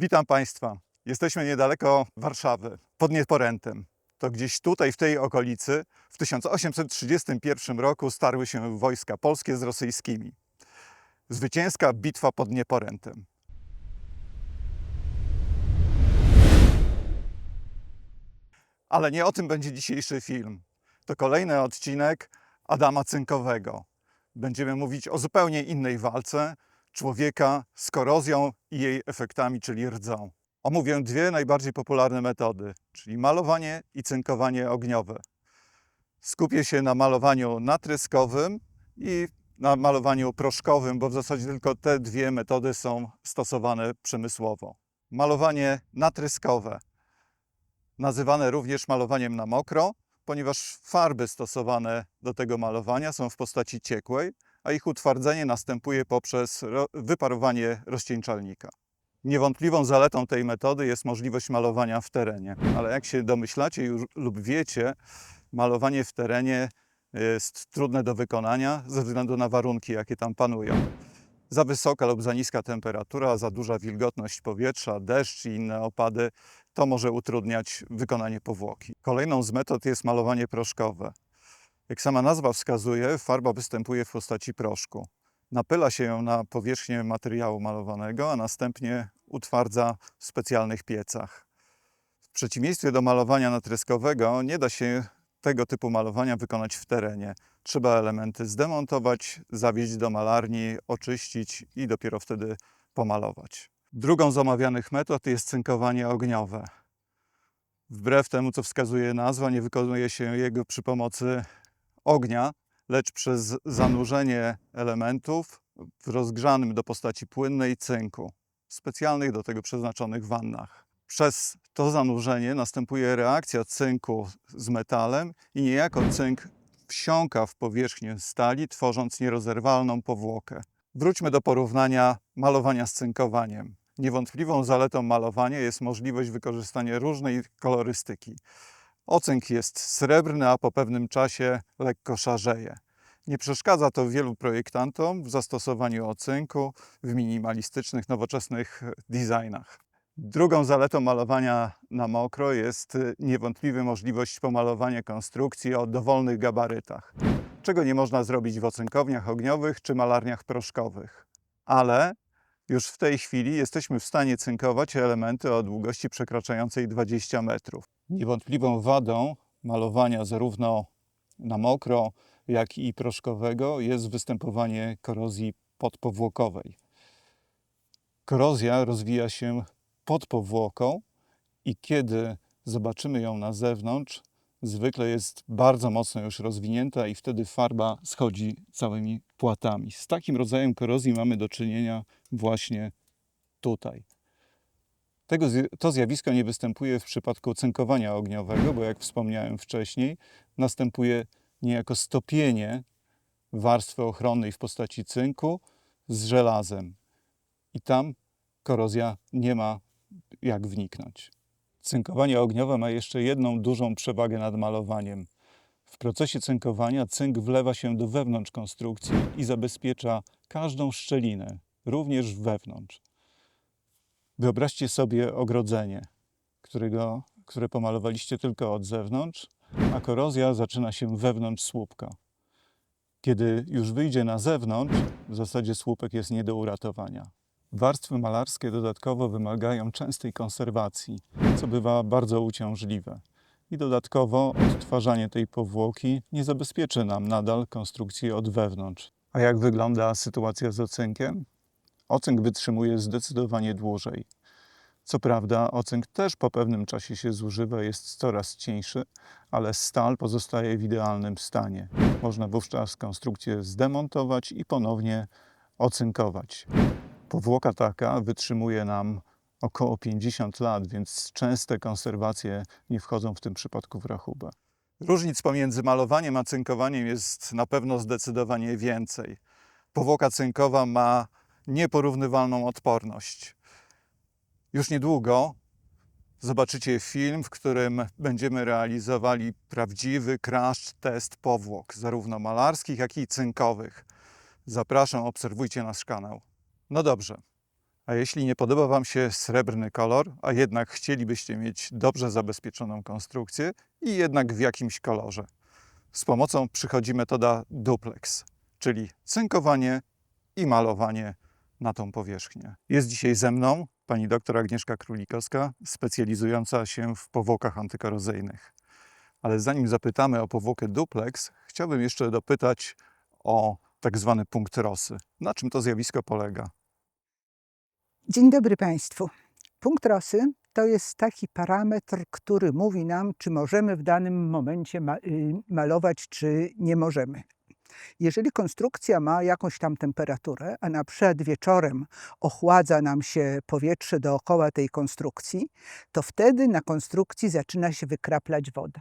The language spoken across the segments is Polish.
Witam Państwa. Jesteśmy niedaleko Warszawy, pod Nieporentem. To gdzieś tutaj, w tej okolicy, w 1831 roku starły się wojska polskie z rosyjskimi. Zwycięska bitwa pod Nieporentem. Ale nie o tym będzie dzisiejszy film. To kolejny odcinek Adama Cynkowego. Będziemy mówić o zupełnie innej walce człowieka z korozją i jej efektami, czyli rdzą. Omówię dwie najbardziej popularne metody, czyli malowanie i cynkowanie ogniowe. Skupię się na malowaniu natryskowym i na malowaniu proszkowym, bo w zasadzie tylko te dwie metody są stosowane przemysłowo. Malowanie natryskowe, nazywane również malowaniem na mokro, ponieważ farby stosowane do tego malowania są w postaci ciekłej, a ich utwardzenie następuje poprzez ro- wyparowanie rozcieńczalnika. Niewątpliwą zaletą tej metody jest możliwość malowania w terenie, ale jak się domyślacie już, lub wiecie, malowanie w terenie jest trudne do wykonania ze względu na warunki, jakie tam panują. Za wysoka lub za niska temperatura, za duża wilgotność powietrza, deszcz i inne opady to może utrudniać wykonanie powłoki. Kolejną z metod jest malowanie proszkowe. Jak sama nazwa wskazuje, farba występuje w postaci proszku. Napyla się ją na powierzchnię materiału malowanego, a następnie utwardza w specjalnych piecach. W przeciwieństwie do malowania natryskowego nie da się tego typu malowania wykonać w terenie. Trzeba elementy zdemontować, zawieźć do malarni, oczyścić i dopiero wtedy pomalować. Drugą z omawianych metod jest cynkowanie ogniowe. Wbrew temu, co wskazuje nazwa, nie wykonuje się jego przy pomocy ognia, lecz przez zanurzenie elementów w rozgrzanym do postaci płynnej cynku, specjalnych do tego przeznaczonych wannach. Przez to zanurzenie następuje reakcja cynku z metalem i niejako cynk wsiąka w powierzchnię stali, tworząc nierozerwalną powłokę. Wróćmy do porównania malowania z cynkowaniem. Niewątpliwą zaletą malowania jest możliwość wykorzystania różnej kolorystyki. Ocynk jest srebrny, a po pewnym czasie lekko szarzeje. Nie przeszkadza to wielu projektantom w zastosowaniu ocynku w minimalistycznych, nowoczesnych designach. Drugą zaletą malowania na mokro jest niewątpliwie możliwość pomalowania konstrukcji o dowolnych gabarytach, czego nie można zrobić w ocynkowniach ogniowych czy malarniach proszkowych. Ale już w tej chwili jesteśmy w stanie cynkować elementy o długości przekraczającej 20 metrów. Niewątpliwą wadą malowania zarówno na mokro, jak i proszkowego jest występowanie korozji podpowłokowej. Korozja rozwija się pod powłoką i kiedy zobaczymy ją na zewnątrz, zwykle jest bardzo mocno już rozwinięta i wtedy farba schodzi całymi płatami. Z takim rodzajem korozji mamy do czynienia właśnie tutaj. Tego, to zjawisko nie występuje w przypadku cynkowania ogniowego, bo jak wspomniałem wcześniej, następuje niejako stopienie warstwy ochronnej w postaci cynku z żelazem. I tam korozja nie ma jak wniknąć. Cynkowanie ogniowe ma jeszcze jedną dużą przewagę nad malowaniem. W procesie cynkowania cynk wlewa się do wewnątrz konstrukcji i zabezpiecza każdą szczelinę, również wewnątrz. Wyobraźcie sobie ogrodzenie, którego, które pomalowaliście tylko od zewnątrz, a korozja zaczyna się wewnątrz słupka. Kiedy już wyjdzie na zewnątrz, w zasadzie słupek jest nie do uratowania. Warstwy malarskie dodatkowo wymagają częstej konserwacji, co bywa bardzo uciążliwe. I dodatkowo odtwarzanie tej powłoki nie zabezpieczy nam nadal konstrukcji od wewnątrz. A jak wygląda sytuacja z ocynkiem? Ocynk wytrzymuje zdecydowanie dłużej. Co prawda, ocynk też po pewnym czasie się zużywa, jest coraz cieńszy, ale stal pozostaje w idealnym stanie. Można wówczas konstrukcję zdemontować i ponownie ocynkować. Powłoka taka wytrzymuje nam około 50 lat, więc częste konserwacje nie wchodzą w tym przypadku w rachubę. Różnic pomiędzy malowaniem a cynkowaniem jest na pewno zdecydowanie więcej. Powłoka cynkowa ma nieporównywalną odporność. Już niedługo zobaczycie film, w którym będziemy realizowali prawdziwy crash test powłok, zarówno malarskich, jak i cynkowych. Zapraszam, obserwujcie nasz kanał. No dobrze, A jeśli nie podoba Wam się srebrny kolor, a jednak chcielibyście mieć dobrze zabezpieczoną konstrukcję i jednak w jakimś kolorze, z pomocą przychodzi metoda duplex, czyli cynkowanie i malowanie na tą powierzchnię. Jest dzisiaj ze mną pani doktor Agnieszka Królikowska, specjalizująca się w powłokach antykorozyjnych. Ale zanim zapytamy o powłokę duplex, chciałbym jeszcze dopytać o tak zwany punkt rosy. Na czym to zjawisko polega? Dzień dobry Państwu. Punkt rosy to jest taki parametr, który mówi nam, czy możemy w danym momencie y, malować, czy nie możemy. Jeżeli konstrukcja ma jakąś tam temperaturę, a na przykład wieczorem ochładza nam się powietrze dookoła tej konstrukcji, to wtedy na konstrukcji zaczyna się wykraplać woda.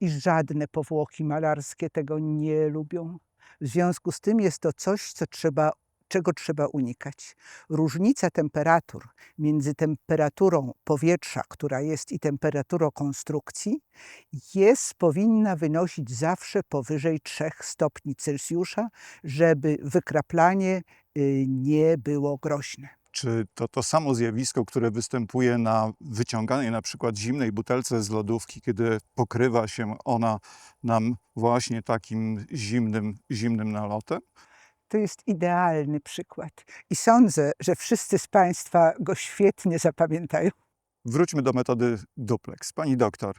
I żadne powłoki malarskie tego nie lubią. W związku z tym jest to coś, co trzeba czego trzeba unikać. Różnica temperatur między temperaturą powietrza, która jest, i temperaturą konstrukcji, jest, powinna wynosić zawsze powyżej 3 stopni Celsjusza, żeby wykraplanie y, nie było groźne. Czy to to samo zjawisko, które występuje na wyciąganej na przykład zimnej butelce z lodówki, kiedy pokrywa się ona nam właśnie takim zimnym, zimnym nalotem? To jest idealny przykład i sądzę, że wszyscy z Państwa go świetnie zapamiętają. Wróćmy do metody duplex. Pani doktor,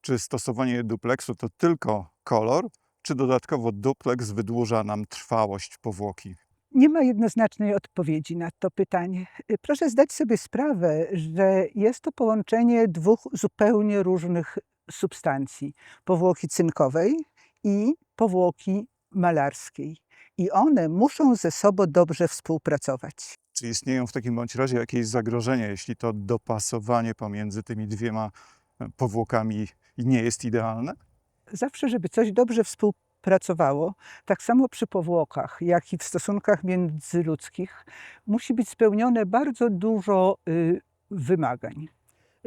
czy stosowanie duplexu to tylko kolor, czy dodatkowo duplex wydłuża nam trwałość powłoki? Nie ma jednoznacznej odpowiedzi na to pytanie. Proszę zdać sobie sprawę, że jest to połączenie dwóch zupełnie różnych substancji: powłoki cynkowej i powłoki malarskiej. I one muszą ze sobą dobrze współpracować. Czy istnieją w takim bądź razie jakieś zagrożenia, jeśli to dopasowanie pomiędzy tymi dwiema e, powłokami nie jest idealne? Zawsze, żeby coś dobrze współpracowało, tak samo przy powłokach, jak i w stosunkach międzyludzkich, musi być spełnione bardzo dużo y, wymagań.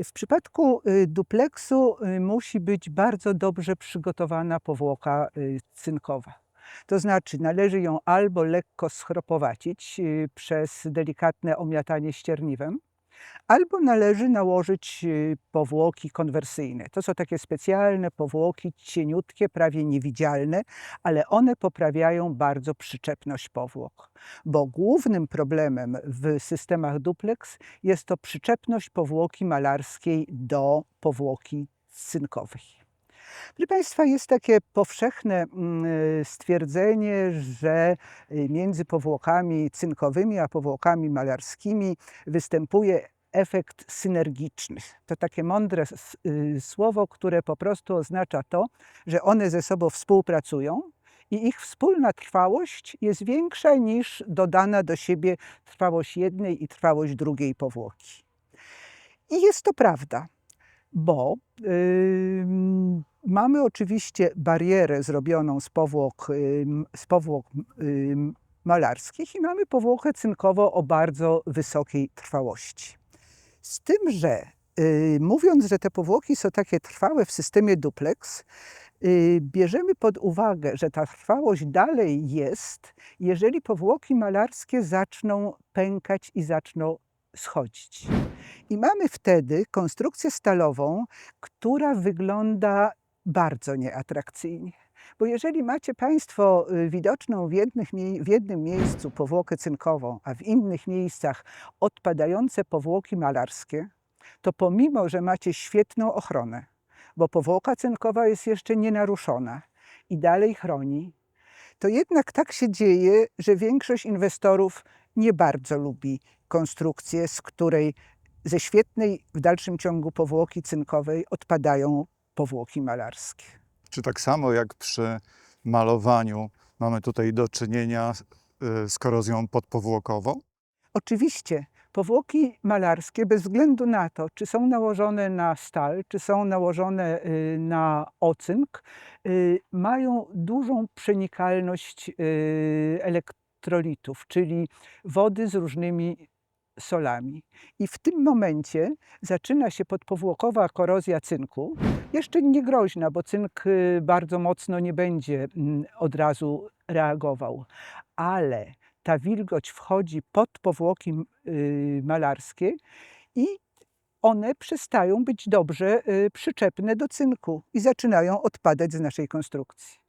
W przypadku y, dupleksu y, musi być bardzo dobrze przygotowana powłoka y, cynkowa. To znaczy, należy ją albo lekko schropowacić y, przez delikatne omiatanie ścierniwem, albo należy nałożyć y, powłoki konwersyjne. To są takie specjalne powłoki, cieniutkie, prawie niewidzialne, ale one poprawiają bardzo przyczepność powłok. Bo głównym problemem w systemach duplex jest to przyczepność powłoki malarskiej do powłoki cynkowej. Proszę Państwa, jest takie powszechne mm, y, stwierdzenie, że y, między powłokami cynkowymi a powłokami malarskimi występuje efekt synergiczny. To takie mądre y, słowo, które po prostu oznacza to, że one ze sobą współpracują i ich wspólna trwałość jest większa niż dodana do siebie trwałość jednej i trwałość drugiej powłoki. I jest to prawda, bo ym, mamy oczywiście barierę zrobioną z powłok, z powłok malarskich i mamy powłokę cynkową o bardzo wysokiej trwałości. Z tym, że y, mówiąc, że te powłoki są takie trwałe w systemie duplex, y, bierzemy pod uwagę, że ta trwałość dalej jest, jeżeli powłoki malarskie zaczną pękać i zaczną schodzić. I mamy wtedy konstrukcję stalową, która wygląda bardzo nieatrakcyjnie. Bo jeżeli macie Państwo y, widoczną w, jednych, w jednym miejscu powłokę cynkową, a w innych miejscach odpadające powłoki malarskie, to pomimo, że macie świetną ochronę, bo powłoka cynkowa jest jeszcze nienaruszona i dalej chroni, to jednak tak się dzieje, że większość inwestorów nie bardzo lubi konstrukcję, z której ze świetnej w dalszym ciągu powłoki cynkowej odpadają powłoki malarskie. Czy tak samo jak przy malowaniu mamy tutaj do czynienia y, z korozją podpowłokową? Oczywiście powłoki malarskie, bez względu na to, czy są nałożone na stal, czy są nałożone y, na ocynk, y, mają dużą przenikalność y, elektrolitów, czyli wody z różnymi solami. I w tym momencie zaczyna się podpowłokowa korozja cynku. Jeszcze nie groźna, bo cynk y, bardzo mocno nie będzie mm, od razu reagował, ale ta wilgoć wchodzi pod powłoki y, malarskie i one przestają być dobrze y, przyczepne do cynku i zaczynają odpadać z naszej konstrukcji.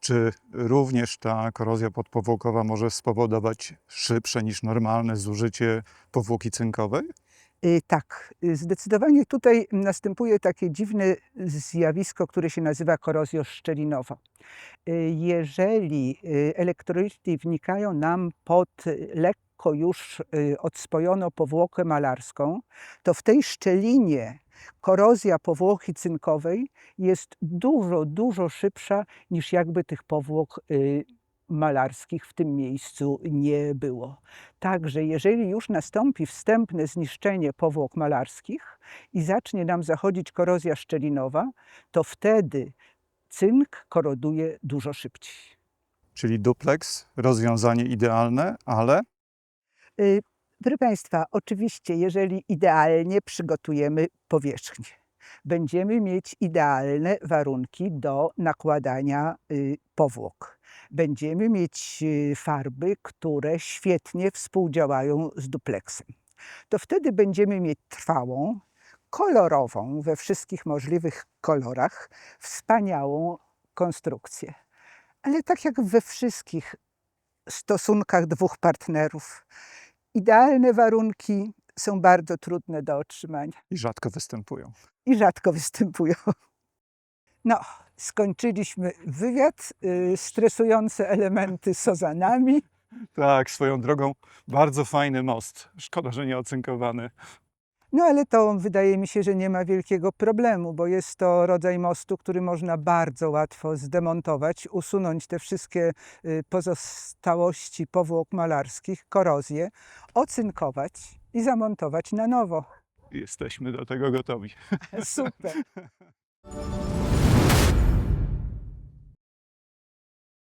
Czy również ta korozja podpowłokowa może spowodować szybsze niż normalne zużycie powłoki cynkowej? Y, Tak, y, zdecydowanie tutaj następuje takie dziwne zjawisko, które się nazywa korozja szczelinowa. Y, Jeżeli elektrolity wnikają nam pod lekko już odspojoną powłokę malarską, to w tej szczelinie korozja powłoki cynkowej jest dużo, dużo szybsza niż jakby tych powłok y, malarskich w tym miejscu nie było. Także jeżeli już nastąpi wstępne zniszczenie powłok malarskich i zacznie nam zachodzić korozja szczelinowa, to wtedy cynk koroduje dużo szybciej. Czyli duplex, rozwiązanie idealne, ale Y, Proszę Państwa, oczywiście, jeżeli idealnie przygotujemy powierzchnię, będziemy mieć idealne warunki do nakładania y, powłok. Będziemy mieć y, farby, które świetnie współdziałają z dupleksem. To wtedy będziemy mieć trwałą, kolorową, we wszystkich możliwych kolorach, wspaniałą konstrukcję. Ale tak jak we wszystkich stosunkach dwóch partnerów, idealne warunki są bardzo trudne do otrzymania i rzadko występują. i rzadko występują. No, skończyliśmy wywiad. y, Stresujące elementy są za nami. Tak, swoją drogą bardzo fajny most. Szkoda, że nie ocynkowany. No ale to wydaje mi się, że nie ma wielkiego problemu, bo jest to rodzaj mostu, który można bardzo łatwo zdemontować, usunąć te wszystkie y, pozostałości powłok malarskich, korozję, ocynkować i zamontować na nowo. Jesteśmy do tego gotowi. Super.